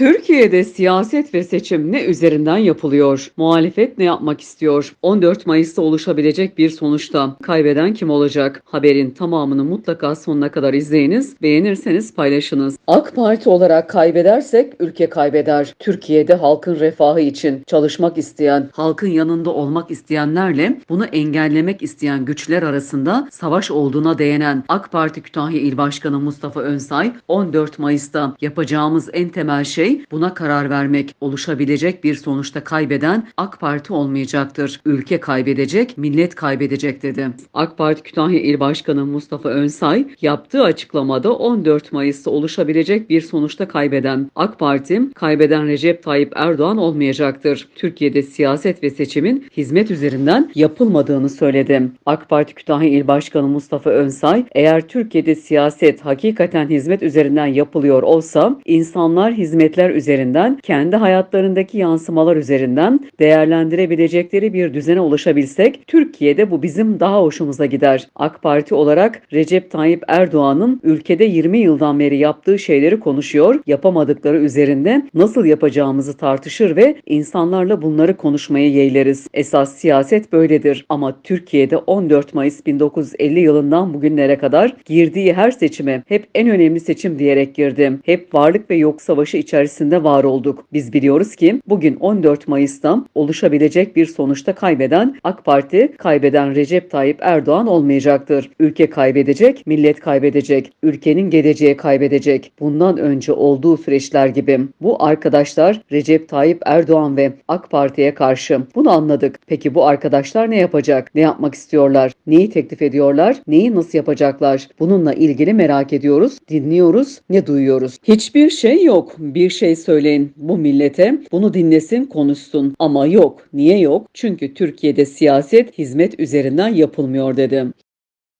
Türkiye'de siyaset ve seçim ne üzerinden yapılıyor? Muhalefet ne yapmak istiyor? 14 Mayıs'ta oluşabilecek bir sonuçta kaybeden kim olacak? Haberin tamamını mutlaka sonuna kadar izleyiniz. Beğenirseniz paylaşınız. AK Parti olarak kaybedersek ülke kaybeder. Türkiye'de halkın refahı için çalışmak isteyen, halkın yanında olmak isteyenlerle bunu engellemek isteyen güçler arasında savaş olduğuna değinen AK Parti Kütahya İl Başkanı Mustafa Önsay 14 Mayıs'ta yapacağımız en temel şey buna karar vermek. Oluşabilecek bir sonuçta kaybeden AK Parti olmayacaktır. Ülke kaybedecek, millet kaybedecek dedi. AK Parti Kütahya İl Başkanı Mustafa Önsay yaptığı açıklamada 14 Mayıs'ta oluşabilecek bir sonuçta kaybeden AK Parti, kaybeden Recep Tayyip Erdoğan olmayacaktır. Türkiye'de siyaset ve seçimin hizmet üzerinden yapılmadığını söyledi. AK Parti Kütahya İl Başkanı Mustafa Önsay, eğer Türkiye'de siyaset hakikaten hizmet üzerinden yapılıyor olsa insanlar hizmetler üzerinden kendi hayatlarındaki yansımalar üzerinden değerlendirebilecekleri bir düzene ulaşabilsek Türkiye'de bu bizim daha hoşumuza gider. AK Parti olarak Recep Tayyip Erdoğan'ın ülkede 20 yıldan beri yaptığı şeyleri konuşuyor, yapamadıkları üzerinde nasıl yapacağımızı tartışır ve insanlarla bunları konuşmayı yeğleriz. Esas siyaset böyledir ama Türkiye'de 14 Mayıs 1950 yılından bugünlere kadar girdiği her seçime hep en önemli seçim diyerek girdi. Hep varlık ve yok savaşı içerisinde var olduk. Biz biliyoruz ki bugün 14 Mayıs'ta oluşabilecek bir sonuçta kaybeden AK Parti, kaybeden Recep Tayyip Erdoğan olmayacaktır. Ülke kaybedecek, millet kaybedecek, ülkenin geleceği kaybedecek. Bundan önce olduğu süreçler gibi. Bu arkadaşlar Recep Tayyip Erdoğan ve AK Parti'ye karşı. Bunu anladık. Peki bu arkadaşlar ne yapacak? Ne yapmak istiyorlar? Neyi teklif ediyorlar? Neyi nasıl yapacaklar? Bununla ilgili merak ediyoruz, dinliyoruz, ne duyuyoruz? Hiçbir şey yok. Bir şey söyleyin bu millete. Bunu dinlesin, konuşsun. Ama yok. Niye yok? Çünkü Türkiye'de siyaset hizmet üzerinden yapılmıyor dedim.